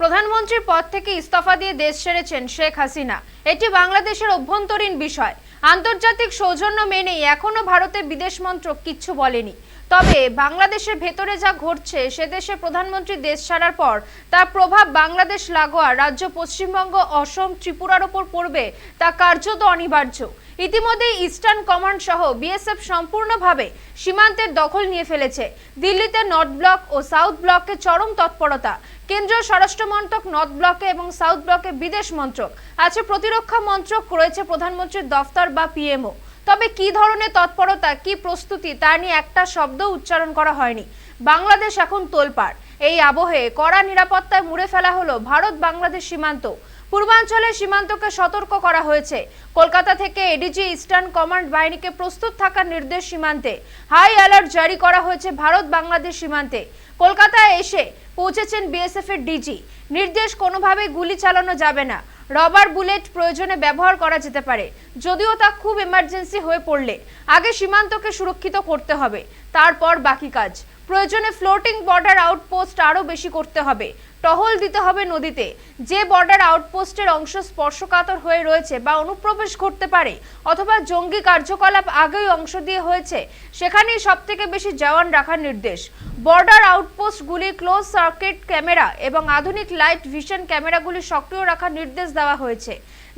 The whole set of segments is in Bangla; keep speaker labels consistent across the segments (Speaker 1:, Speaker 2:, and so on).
Speaker 1: প্রধানমন্ত্রীর পদ থেকে ইস্তফা দিয়ে দেশ ছেড়েছেন শেখ হাসিনা। এটি বাংলাদেশের অভ্যন্তরীণ বিষয়। আন্তর্জাতিক সৌজন্য মেনেই এখনও ভারতের বিদেশ মন্ত্রক কিচ্ছু বলেনি। তবে বাংলাদেশের ভেতরে যা ঘটছে, সে দেশে প্রধানমন্ত্রী দেশ ছাড়ার পর তার প্রভাব বাংলাদেশ, লাগোয়া, রাজ্য পশ্চিমবঙ্গ, অসম, ত্রিপুরার ওপর পড়বে তা কার্যত অনিবার্য। ইতিমধ্যে ইস্টার্ন কমান্ড সহ বিএসএফ সম্পূর্ণভাবে সীমান্তের দখল নিয়ে ফেলেছে। দিল্লিতে নর্থ ব্লক ও সাউথ ব্লকে চরম তৎপরতা। কেন্দ্রীয় স্বরাষ্ট্র মন্ত্রক নর্থ ব্লকে এবং সাউথ ব্লকে বিদেশ মন্ত্রক। আছে প্রতিরক্ষা মন্ত্রক, রয়েছে প্রধানমন্ত্রীর দফতর বা পিএমও তবে কি ধরনের তৎপরতা, কি প্রস্তুতি, তা নিয়ে একটা শব্দ উচ্চারণ করা হয়নি। বাংলাদেশ এখন তোলপাড়। এই আবহে কড়া নিরাপত্তায় মুড়ে ফেলা হলো ভারত বাংলাদেশ সীমান্ত। পূর্বাঞ্চলের সীমান্তকে সতর্ক করা হয়েছে। কলকাতা থেকে এডিজি ইস্টার্ন কমান্ড বাহিনীকে প্রস্তুত থাকার নির্দেশ সীমান্তে। হাই অ্যালার্ট জারি করা হয়েছে ভারত বাংলাদেশ সীমান্তে। কলকাতায় এসে পৌঁছেছেন বিএসএফ এর ডিজি নির্দেশ কোনোভাবেই গুলি চালানো যাবে না। রবার বুলেট প্রয়োজনে ব্যবহার করা যেতে পারে। যদিও তা খুব এমার্জেন্সি হয়ে পড়লে। আগে সীমান্তকে সুরক্ষিত করতে হবে। তারপর বাকি কাজ। প্রয়োজনে ফ্লোটিং বর্ডার আউটপোস্ট আরও বেশি করতে হবে। টহল দিতে হবে নদীতে। যে বর্ডার আউটপোস্টের অংশ স্পর্শকাতর হয়ে রয়েছে বা অনুপ্রবেশ ঘটতে পারে অথবা জঙ্গি কার্যকলাপ আগেই অংশ দিয়ে হয়েছে, সেখানেই সব থেকে বেশি জওয়ান রাখার নির্দেশ। বর্ডার আউটপোস্টগুলি ক্লোজ সার্কিট ক্যামেরা এবং আধুনিক লাইট ভিশন ক্যামেরাগুলি সক্রিয় রাখার নির্দেশ দেওয়া হয়েছে।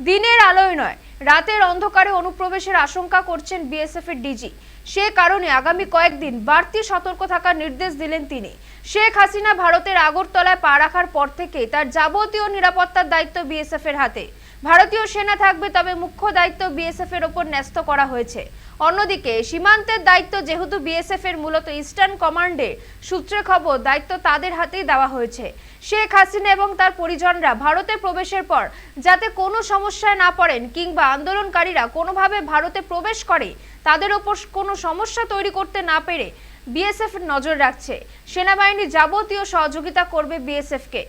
Speaker 1: দিনের আলোয় নয়, রাতের অন্ধকারে অনুপ্রবেশের আশঙ্কা করছেন বিএসএফ এর ডিজি সে কারণে আগামী কয়েকদিন বাড়তি সতর্ক থাকার নির্দেশ দিলেন তিনি। শেখ হাসিনা ভারতের আগরতলায় পা রাখার পর থেকে তার যাবতীয় নিরাপত্তার দায়িত্ব বিএসএফ এর হাতে। ভারতীয় সেনা থাকবে তবে মুখ্য দায়িত্ব বিএসএফ এর ওপর ন্যস্ত করা হয়েছে। অন্যদিকে, সীমান্তের দায়িত্ব যেহেতু বিএসএফ এর মূলত ইস্টার্ন কমান্ডে, সূত্রে খবর দায়িত্ব তাদের হাতেই দেওয়া হয়েছে। শেখ হাসিনা এবং তার পরিজনরা ভারতে প্রবেশের পর যাতে কোনো সমস্যায় না পড়েন কিংবা আন্দোলনকারীরা কোনোভাবে ভারতে প্রবেশ করে তাদের ওপর কোনো সমস্যা তৈরি করতে না পেরে বিএসএফ নজর রাখছে। সেনাবাহিনী যাবতীয় সহযোগিতা করবে বিএসএফকে